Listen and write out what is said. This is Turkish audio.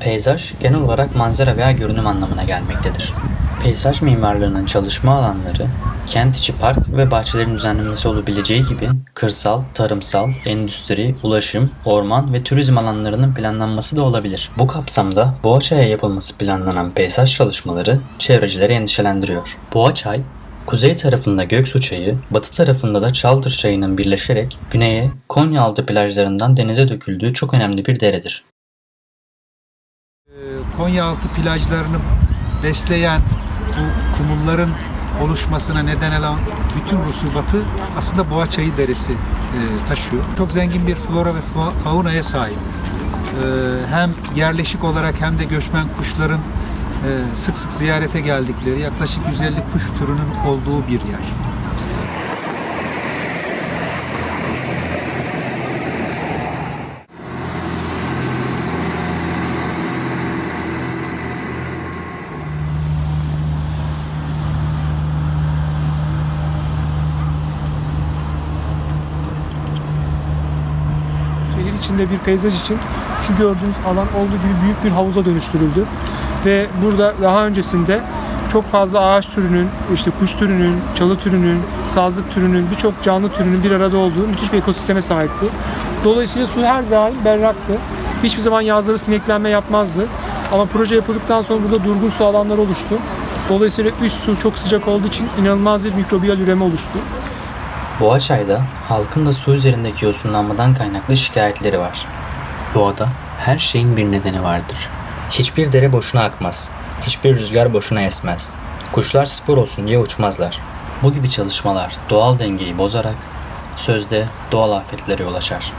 Peyzaj genel olarak manzara veya görünüm anlamına gelmektedir. Peyzaj mimarlığının çalışma alanları, kent içi park ve bahçelerin düzenlenmesi olabileceği gibi kırsal, tarımsal, endüstri, ulaşım, orman ve turizm alanlarının planlanması da olabilir. Bu kapsamda Boğaçay'a yapılması planlanan peyzaj çalışmaları çevrecileri endişelendiriyor. Boğaçay, Kuzey tarafında Göksu Çayı, batı tarafında da Çaldır Çayı'nın birleşerek güneye Konyaaltı plajlarından denize döküldüğü çok önemli bir deredir. Konyaaltı plajlarını besleyen bu kumulların oluşmasına neden olan bütün rusubatı aslında Boğaçayı Deresi e, taşıyor. Çok zengin bir flora ve fa- faunaya sahip. Ee, hem yerleşik olarak hem de göçmen kuşların e, sık sık ziyarete geldikleri yaklaşık 150 kuş türünün olduğu bir yer. İçinde bir peyzaj için şu gördüğünüz alan olduğu gibi büyük bir havuza dönüştürüldü. Ve burada daha öncesinde çok fazla ağaç türünün, işte kuş türünün, çalı türünün, sazlık türünün, birçok canlı türünün bir arada olduğu müthiş bir ekosisteme sahipti. Dolayısıyla su her daim berraktı. Hiçbir zaman yazları sineklenme yapmazdı. Ama proje yapıldıktan sonra burada durgun su alanları oluştu. Dolayısıyla üst su çok sıcak olduğu için inanılmaz bir mikrobiyal üreme oluştu. Boğaçay'da halkın da su üzerindeki yosunlanmadan kaynaklı şikayetleri var. Doğada her şeyin bir nedeni vardır. Hiçbir dere boşuna akmaz. Hiçbir rüzgar boşuna esmez. Kuşlar spor olsun diye uçmazlar. Bu gibi çalışmalar doğal dengeyi bozarak sözde doğal afetlere yol açar.